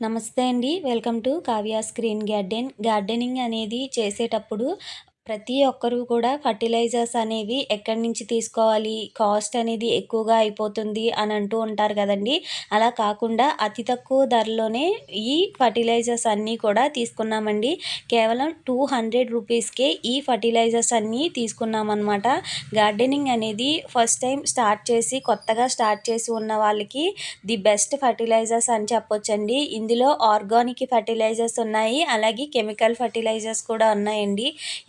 నమస్తే అండి. Welcome to Kavya screen garden. Gardening అనేది చేసేటప్పుడు ప్రతి ఒక్కరూ కూడా ఫర్టిలైజర్స్ అనేవి ఎక్కడి నుంచి తీసుకోవాలి? కాస్ట్ అనేది ఎక్కువగా అయిపోతుంది అని అంటూ ఉంటారు కదండి. అలా కాకుండా అతి తక్కువ ధరలోనే ఈ ఫర్టిలైజర్స్ అన్నీ కూడా తీసుకున్నామండి. కేవలం టూ హండ్రెడ్ రూపీస్కే ఈ ఫర్టిలైజర్స్ అన్నీ తీసుకున్నామన్నమాట. గార్డెనింగ్ అనేది ఫస్ట్ టైం స్టార్ట్ చేసి కొత్తగా స్టార్ట్ చేసి ఉన్న వాళ్ళకి ది బెస్ట్ ఫర్టిలైజర్స్ అని చెప్పొచ్చండి. ఇందులో ఆర్గానిక్ ఫర్టిలైజర్స్ ఉన్నాయి అలాగే కెమికల్ ఫర్టిలైజర్స్ కూడా ఉన్నాయండి.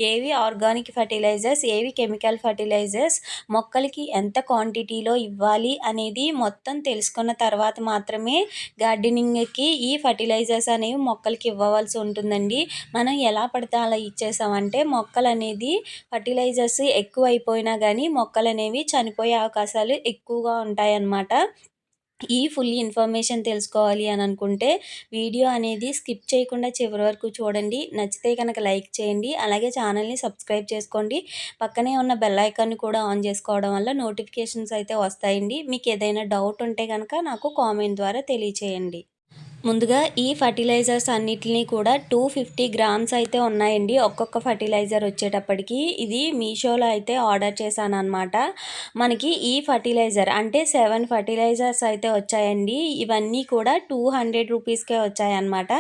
ఏవి ఏవి? Organic fertilisers. ఏవి? Chemical fertilisers. మొక్కలకి ఎంత క్వాంటిటీలో ఇవ్వాలి అనేది మొత్తం తెలుసుకున్న తర్వాత మాత్రమే గార్డెనింగ్కి ఈ ఫర్టిలైజర్స్ అనేవి మొక్కలకి ఇవ్వవలసి ఉంటుందండి. మనం ఎలా పడితే అలా ఇచ్చేసామంటే మొక్కలు అనేది ఫర్టిలైజర్స్ ఎక్కువ అయిపోయినా కానీ మొక్కలు అనేవి చనిపోయే అవకాశాలు ఎక్కువగా ఉంటాయన్నమాట. ఈ ఫుల్ ఇన్ఫర్మేషన్ తెలుసుకోవాలి అని అనుకుంటే వీడియో అనేది స్కిప్ చేయకుండా చివరి వరకు చూడండి. నచ్చితే కనుక లైక్ చేయండి. అలాగే ఛానల్ని సబ్స్క్రైబ్ చేసుకోండి. పక్కనే ఉన్న బెల్ ఐకాన్ని కూడా ఆన్ చేసుకోవడం వల్ల నోటిఫికేషన్స్ అయితే వస్తాయండి. మీకు ఏదైనా డౌట్ ఉంటే కనుక నాకు కామెంట్ ద్వారా తెలియచేయండి. ముందుగా ఈ ఫర్టిలైజర్స్ అన్నిటిని కూడా టూ ఫిఫ్టీ గ్రామ్స్ అయితే ఉన్నాయండి. ఒక్కొక్క ఫర్టిలైజర్ వచ్చేటప్పటికి ఇది మీషోలో అయితే ఆర్డర్ చేశాను అనమాట మనకి ఈ ఫర్టిలైజర్ అంటే సెవెన్ ఫర్టిలైజర్స్ అయితే వచ్చాయండి. ఇవన్నీ కూడా టూ హండ్రెడ్ రూపీస్కే వచ్చాయన్నమాట.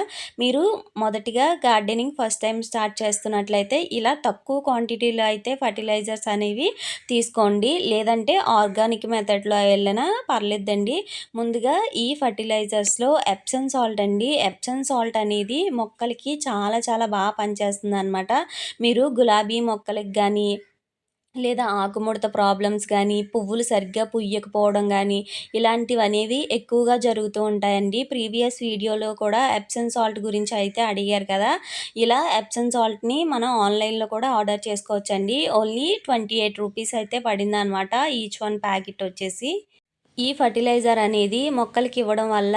మీరు మొదటిగా గార్డెనింగ్ ఫస్ట్ టైం స్టార్ట్ చేస్తున్నట్లయితే ఇలా తక్కువ క్వాంటిటీలో అయితే ఫర్టిలైజర్స్ అనేవి తీసుకోండి. లేదంటే ఆర్గానిక్ మెథడ్లో వెళ్ళినా పర్లేదండి. ముందుగా ఈ ఫర్టిలైజర్స్లో ఎప్సన్ సాల్ట్ అండి. ఎప్సన్ సాల్ట్ అనేది మొక్కలకి చాలా చాలా బాగా పనిచేస్తుంది అనమాట మీరు గులాబీ మొక్కలకి కానీ లేదా ఆకుముడత ప్రాబ్లమ్స్ కానీ పువ్వులు సరిగ్గా పుయ్యకపోవడం కానీ ఇలాంటివి అనేవి ఎక్కువగా జరుగుతూ ఉంటాయండి. ప్రీవియస్ వీడియోలో కూడా ఎప్సన్ సాల్ట్ గురించి అయితే అడిగారు కదా. ఇలా ఎప్సన్ సాల్ట్ని మనం ఆన్లైన్లో కూడా ఆర్డర్ చేసుకోవచ్చండి. ఓన్లీ ట్వంటీ ఎయిట్ రూపీస్ అయితే పడిందనమాట ఈచ్ వన్ ప్యాకెట్ వచ్చేసి. ఈ ఫర్టిలైజర్ అనేది మొక్కలకి ఇవ్వడం వల్ల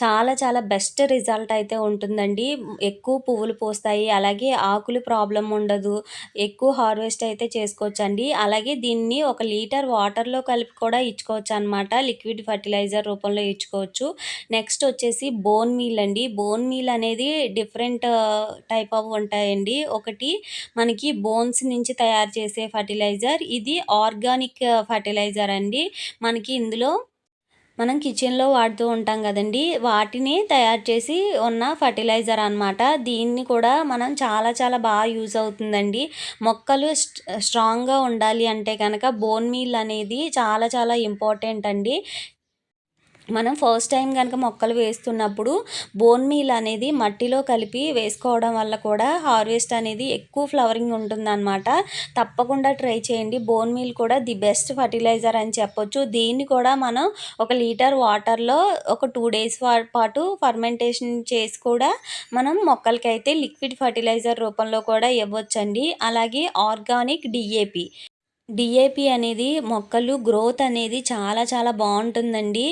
చాలా చాలా బెస్ట్ రిజల్ట్ అయితే ఉంటుందండి. ఎక్కువ పువ్వులు పోస్తాయి అలాగే ఆకులు ప్రాబ్లం ఉండదు ఎక్కువ హార్వెస్ట్ అయితే చేసుకోవచ్చండి. అలాగే దీన్ని ఒక లీటర్ వాటర్లో కలిపి కూడా ఇచ్చుకోవచ్చు అనమాట లిక్విడ్ ఫర్టిలైజర్ రూపంలో ఇచ్చుకోవచ్చు. నెక్స్ట్ వచ్చేసి బోన్ మీల్ అండి. బోన్ మీల్ అనేది డిఫరెంట్ టైప్ ఆఫ్ ఉంటాయండి. ఒకటి మనకి బోన్స్ నుంచి తయారు చేసే ఫర్టిలైజర్ ఇది ఆర్గానిక్ ఫర్టిలైజర్ uh, అండి. మనకి ఇందులో మనం కిచెన్లో వాడుతూ ఉంటాం కదండి. వాటిని తయారు చేసి ఉన్న ఫర్టిలైజర్ అనమాట దీన్ని కూడా మనం చాలా చాలా బాగా యూజ్ అవుతుందండి. మొక్కలు స్ట్రాంగ్గా ఉండాలి అంటే కనుక బోన్ మీల్ అనేది చాలా చాలా ఇంపార్టెంట్ అండి. మనం ఫస్ట్ టైం కనుక మొక్కలు వేస్తున్నప్పుడు బోన్ మీల్ అనేది మట్టిలో కలిపి వేసుకోవడం వల్ల కూడా హార్వెస్ట్ అనేది ఎక్కువ ఫ్లవరింగ్ ఉంటుందన్నమాట. తప్పకుండా ట్రై చేయండి. బోన్ మీల్ కూడా ది బెస్ట్ ఫర్టిలైజర్ అని చెప్పొచ్చు. దీన్ని కూడా మనం ఒక లీటర్ వాటర్లో ఒక టూ డేస్ పాటు ఫర్మెంటేషన్ చేసి కూడా మనం మొక్కలకైతే లిక్విడ్ ఫర్టిలైజర్ రూపంలో కూడా ఇవ్వచ్చండి. అలాగే ఆర్గానిక్ డిఏపి డిఏపి అనేది మొక్కలు గ్రోత్ అనేది చాలా చాలా బాగుంటుందండి.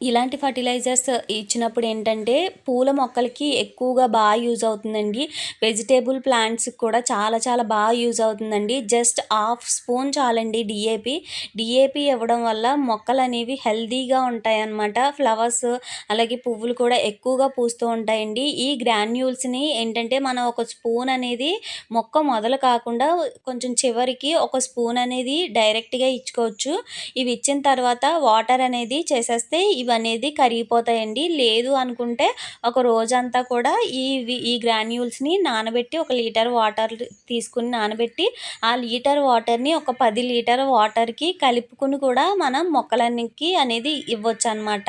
ఇలాంటి ఫర్టిలైజర్స్ ఇచ్చినప్పుడు ఏంటంటే పూల మొక్కలకి ఎక్కువగా బాగా యూజ్ అవుతుందండి. వెజిటేబుల్ ప్లాంట్స్కి కూడా చాలా చాలా బాగా యూజ్ అవుతుందండి. జస్ట్ హాఫ్ స్పూన్ చాలండి డిఏపి డిఏపి ఇవ్వడం వల్ల మొక్కలు అనేవి హెల్దీగా ఉంటాయన్నమాట. ఫ్లవర్స్ అలాగే పువ్వులు కూడా ఎక్కువగా పూస్తూ ఉంటాయండి. ఈ గ్రాన్యూల్స్ని ఏంటంటే మనం ఒక స్పూన్ అనేది మొక్క మొదలు కాకుండా కొంచెం చివరికి ఒక స్పూన్ అనేది డైరెక్ట్గా ఇచ్చుకోవచ్చు. ఇవి ఇచ్చిన తర్వాత వాటర్ అనేది చేసేస్తే ఇవనేది అనేది కరిగిపోతాయండి. లేదు అనుకుంటే ఒక రోజంతా కూడా ఈ ఈ గ్రాన్యూల్స్ని నానబెట్టి ఒక లీటర్ వాటర్ తీసుకుని నానబెట్టి ఆ లీటర్ వాటర్ని ఒక పది లీటర్ వాటర్కి కలుపుకుని కూడా మనం మొక్కలన్నికి అనేది ఇవ్వచ్చు అనమాట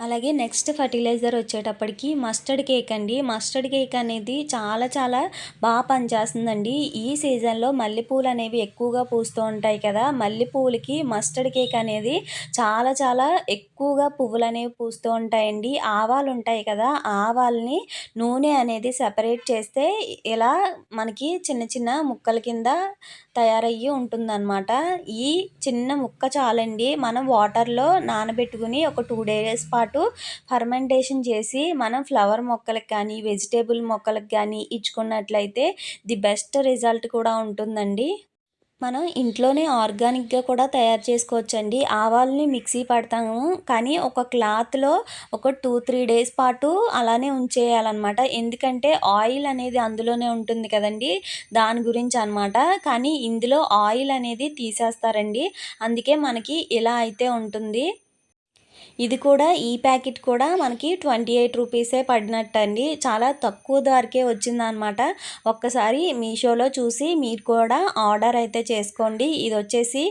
అలాగే నెక్స్ట్ ఫర్టిలైజర్ వచ్చేటప్పటికి మస్టర్డ్ కేక్ అండి. మస్టర్డ్ కేక్ అనేది చాలా చాలా బాగా పనిచేస్తుందండి. ఈ సీజన్లో మల్లెపూలు అనేవి ఎక్కువగా పూస్తూ ఉంటాయి కదా మల్లెపూలకి మస్టర్డ్ కేక్ అనేది చాలా చాలా ఎక్కువగా పువ్వులు అనేవి పూస్తూ ఉంటాయండి. ఆవాలు ఉంటాయి కదా ఆవాల్ని నూనె అనేది సెపరేట్ చేస్తే ఇలా మనకి చిన్న చిన్న ముక్కల కింద తయారయ్యి ఉంటుందన్నమాట. ఈ చిన్న ముక్క చాలండి. మనం వాటర్లో నానబెట్టుకుని ఒక టూ డేస్ పాటు పాటు ఫర్మెంటేషన్ చేసి మనం ఫ్లవర్ మొక్కలకు కానీ వెజిటేబుల్ మొక్కలకు కానీ ఇచ్చుకున్నట్లయితే ది బెస్ట్ రిజల్ట్ కూడా ఉంటుందండి మనం ఇంట్లోనే ఆర్గానిక్‌గా కూడా తయారు చేసుకోవచ్చండి. ఆవాల్ని మిక్సీ పడతాము. కానీ ఒక క్లాత్‌లో ఒక 2, 3 డేస్ పాటు అలానే ఉంచేయాలన్నమాట ఎందుకంటే ఆయిల్ అనేది అందులోనే ఉంటుంది కదండీ! దాని గురించి అనమాట. కానీ ఇందులో ఆయిల్ అనేది తీసేస్తారండి. అందుకే మనకి ఇలా అయితే ఉంటుంది. ఇది కూడా ఈ ప్యాకెట్ కూడా మనకి ట్వంటీ ఎయిట్ రూపీసే పడినట్టండి. చాలా తక్కువ ధరకే వచ్చిందనమాట ఒక్కసారి మీషోలో చూసి మీరు కూడా ఆర్డర్ అయితే చేసుకోండి. ఇది వచ్చేసి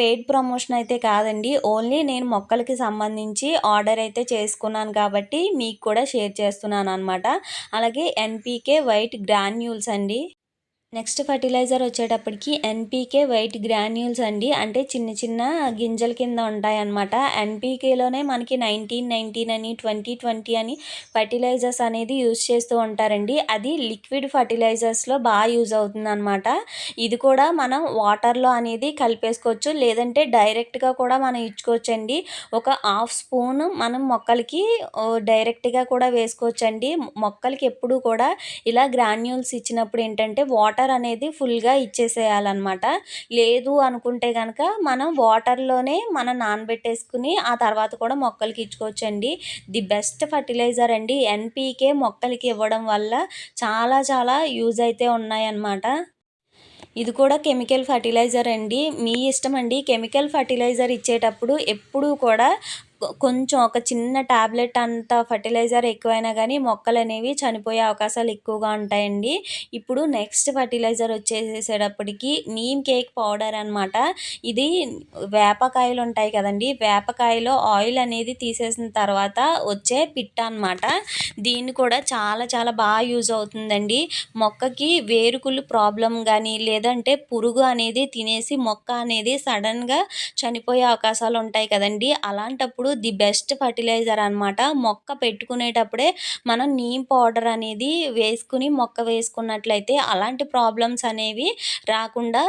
పెయిడ్ ప్రమోషన్ అయితే కాదండి. ఓన్లీ నేను మొక్కలకి సంబంధించి ఆర్డర్ అయితే చేసుకున్నాను కాబట్టి మీకు కూడా షేర్ చేస్తున్నాను అనమాట అలాగే ఎన్పీకే వైట్ గ్రాన్యూల్స్ అండి. నెక్స్ట్ ఫర్టిలైజర్ వచ్చేటప్పటికి ఎన్పీకే వైట్ గ్రాన్యూల్స్ అండి. అంటే చిన్న చిన్న గింజల కింద ఉంటాయన్నమాట. ఎన్పీకేలోనే మనకి నైన్టీన్ నైన్టీన్ అని ట్వంటీ ట్వంటీ అని ఫర్టిలైజర్స్ అనేది యూజ్ చేస్తూ ఉంటారండి. అది లిక్విడ్ ఫర్టిలైజర్స్లో బాగా యూజ్ అవుతుందన్నమాట. ఇది కూడా మనం వాటర్లో అనేది కలిపేసుకోవచ్చు. లేదంటే డైరెక్ట్గా కూడా మనం ఇచ్చుకోవచ్చండి. ఒక హాఫ్ స్పూన్ మనం మొక్కలకి డైరెక్ట్గా కూడా వేసుకోవచ్చండి. మొక్కలకి ఎప్పుడు కూడా ఇలా గ్రాన్యూల్స్ ఇచ్చినప్పుడు ఏంటంటే వాటర్ వాటర్ అనేది ఫుల్గా ఇచ్చేసేయాలన్నమాట. లేదు అనుకుంటే కనుక మనం వాటర్లోనే మనం నానబెట్టేసుకుని ఆ తర్వాత కూడా మొక్కలకి ఇచ్చుకోవచ్చండి. ది బెస్ట్ ఫర్టిలైజర్ అండి. ఎన్పీకే మొక్కలకి ఇవ్వడం వల్ల చాలా చాలా యూజ్ అయితే ఉన్నాయన్నమాట. ఇది కూడా కెమికల్ ఫర్టిలైజర్ అండి. మీ ఇష్టం అండి. కెమికల్ ఫర్టిలైజర్ ఇచ్చేటప్పుడు ఎప్పుడూ కూడా కొంచెం ఒక చిన్న ట్యాబ్లెట్ అంత ఫర్టిలైజర్ ఎక్కువైనా కానీ మొక్కలు అనేవి చనిపోయే అవకాశాలు ఎక్కువగా ఉంటాయండి. ఇప్పుడు నెక్స్ట్ ఫర్టిలైజర్ వచ్చేసేటప్పటికి నీమ్ కేక్ పౌడర్ అనమాట ఇది వేపకాయలు ఉంటాయి కదండి. వేపకాయలో ఆయిల్ అనేది తీసేసిన తర్వాత వచ్చే పిట్ట అనమాట దీన్ని కూడా చాలా చాలా బాగా యూజ్ అవుతుందండి. మొక్కకి వేరుకులు ప్రాబ్లం కానీ లేదంటే పురుగు అనేది తినేసి మొక్క అనేది సడన్గా చనిపోయే అవకాశాలు ఉంటాయి కదండి. అలాంటప్పుడు ది బెస్ట్ ఫర్టిలైజర్ అనమాట మొక్క పెట్టుకునేటప్పుడే మనం నీమ్ పౌడర్ అనేది వేసుకుని మొక్క వేసుకున్నట్లయితే అలాంటి ప్రాబ్లమ్స్ అనేవి రాకుండా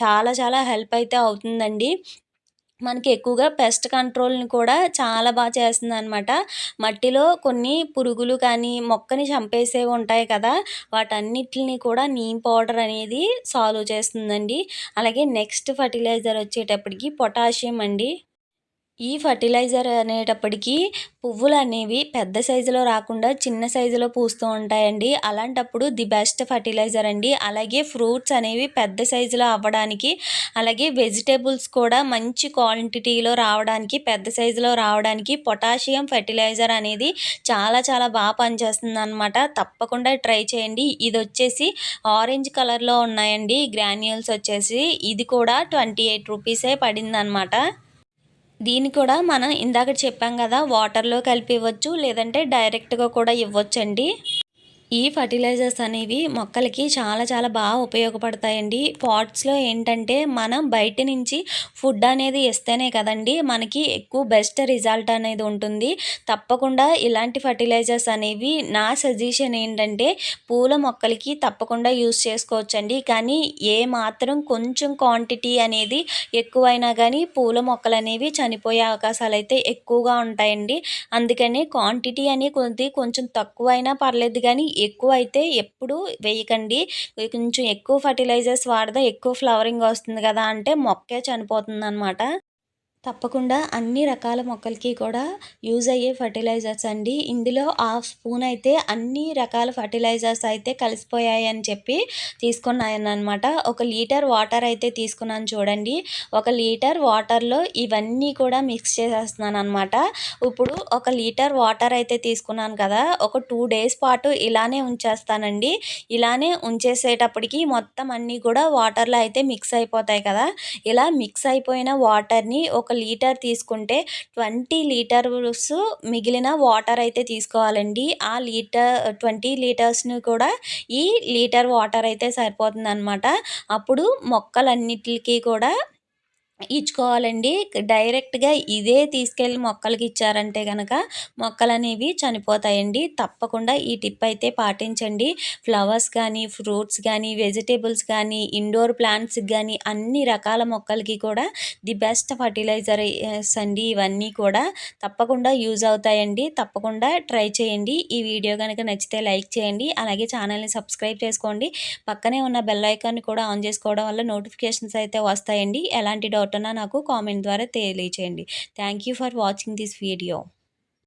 చాలా చాలా హెల్ప్ అయితే అవుతుందండి. మనకి ఎక్కువగా పెస్ట్ కంట్రోల్ని కూడా చాలా బాగా చేస్తుంది అనమాట మట్టిలో కొన్ని పురుగులు కానీ మొక్కని చంపేసేవి ఉంటాయి కదా వాటన్నిటిని కూడా నీమ్ పౌడర్ అనేది సాల్వ్ చేస్తుందండి. అలాగే నెక్స్ట్ ఫర్టిలైజర్ వచ్చేటప్పటికి పొటాషియం అండి. ఈ ఫర్టిలైజర్ అనేటప్పటికీ పువ్వులు అనేవి పెద్ద సైజులో రాకుండా చిన్న సైజులో పూస్తూ ఉంటాయండి. అలాంటప్పుడు ది బెస్ట్ ఫర్టిలైజర్ అండి. అలాగే ఫ్రూట్స్ అనేవి పెద్ద సైజులో అవ్వడానికి అలాగే వెజిటేబుల్స్ కూడా మంచి క్వాంటిటీలో రావడానికి పెద్ద సైజులో రావడానికి పొటాషియం ఫర్టిలైజర్ అనేది చాలా చాలా బాగా పనిచేస్తుంది అనమాట తప్పకుండా ట్రై చేయండి. ఇది వచ్చేసి ఆరెంజ్ కలర్లో ఉన్నాయండి. గ్రాన్యూల్స్ వచ్చేసి ఇది కూడా ట్వంటీ ఎయిట్ రూపీసే పడింది అనమాట దీన్ని కూడా మనం ఇందాక చెప్పాం కదా వాటర్లో కలిపి ఇవ్వచ్చు లేదంటే డైరెక్ట్గా కూడా ఇవ్వచ్చండి. ఈ ఫర్టిలైజర్స్ అనేవి మొక్కలకి చాలా చాలా బాగా ఉపయోగపడతాయండి. పాట్స్లో ఏంటంటే మనం బయట నుంచి ఫుడ్ అనేది ఇస్తేనే కదండి మనకి ఎక్కువ బెస్ట్ రిజల్ట్ అనేది ఉంటుంది. తప్పకుండా ఇలాంటి ఫర్టిలైజర్స్ అనేవి నా సజెషన్ ఏంటంటే పూల మొక్కలకి తప్పకుండా యూస్ చేసుకోవచ్చండి. కానీ ఏ మాత్రం కొంచెం క్వాంటిటీ అనేది ఎక్కువైనా కానీ పూల మొక్కలు అనేవి చనిపోయే అవకాశాలు అయితే ఎక్కువగా ఉంటాయండి. అందుకని క్వాంటిటీ అనేది కొద్ది కొంచెం తక్కువైనా పర్లేదు కానీ ఎక్కువ అయితే ఎప్పుడు వేయకండి. కొంచెం ఎక్కువ ఫర్టిలైజర్స్ వాడితే ఎక్కువ ఫ్లవరింగ్ వస్తుంది కదా అంటే మొక్కే చనిపోతుంది అనమాట తప్పకుండా అన్ని రకాల మొక్కలకి కూడా యూజ్ అయ్యే ఫర్టిలైజర్స్ అండి. ఇందులో హాఫ్ స్పూన్ అయితే అన్ని రకాల ఫర్టిలైజర్స్ అయితే కలిసిపోయాయి అని చెప్పి తీసుకున్నాను అనమాట ఒక లీటర్ వాటర్ అయితే తీసుకున్నాను చూడండి. ఒక లీటర్ వాటర్లో ఇవన్నీ కూడా మిక్స్ చేసేస్తున్నాను అనమాట ఇప్పుడు ఒక లీటర్ వాటర్ అయితే తీసుకున్నాను కదా ఒక టూ డేస్ పాటు ఇలానే ఉంచేస్తానండి. ఇలానే ఉంచేసేటప్పటికి మొత్తం అన్నీ కూడా వాటర్లో అయితే మిక్స్ అయిపోతాయి కదా. ఇలా మిక్స్ అయిపోయిన వాటర్ని ఒక లీటర్ తీసుకుంటే ట్వంటీ లీటర్స్ మిగిలిన వాటర్ అయితే తీసుకోవాలండి. ఆ లీటర్ ట్వంటీ లీటర్స్ని కూడా ఈ లీటర్ వాటర్ అయితే సరిపోతుంది అనమాట అప్పుడు మొక్కలన్నిటికీ కూడా ఇచ్చుకోవాలండి. డైరెక్ట్గా ఇదే తీసుకెళ్ళి మొక్కలకి ఇచ్చారంటే కనుక మొక్కలు అనేవి చనిపోతాయండి. తప్పకుండా ఈ టిప్ అయితే పాటించండి. ఫ్లవర్స్ కానీ ఫ్రూట్స్ కానీ వెజిటేబుల్స్ కానీ ఇండోర్ ప్లాంట్స్కి కానీ అన్ని రకాల మొక్కలకి కూడా ది బెస్ట్ ఫర్టిలైజర్స్ అండి ఇవన్నీ కూడా తప్పకుండా యూజ్ అవుతాయండి. తప్పకుండా ట్రై చేయండి. ఈ వీడియో కనుక నచ్చితే లైక్ చేయండి. అలాగే ఛానల్ని సబ్స్క్రైబ్ చేసుకోండి. పక్కనే ఉన్న బెల్ ఐకాన్ని కూడా ఆన్ చేసుకోవడం వల్ల నోటిఫికేషన్స్ అయితే వస్తాయండి. ఎలాంటి డౌట్ ఉన్నా నాకు కామెంట్ ద్వారా తెలియచేయండి. Thank you for watching this video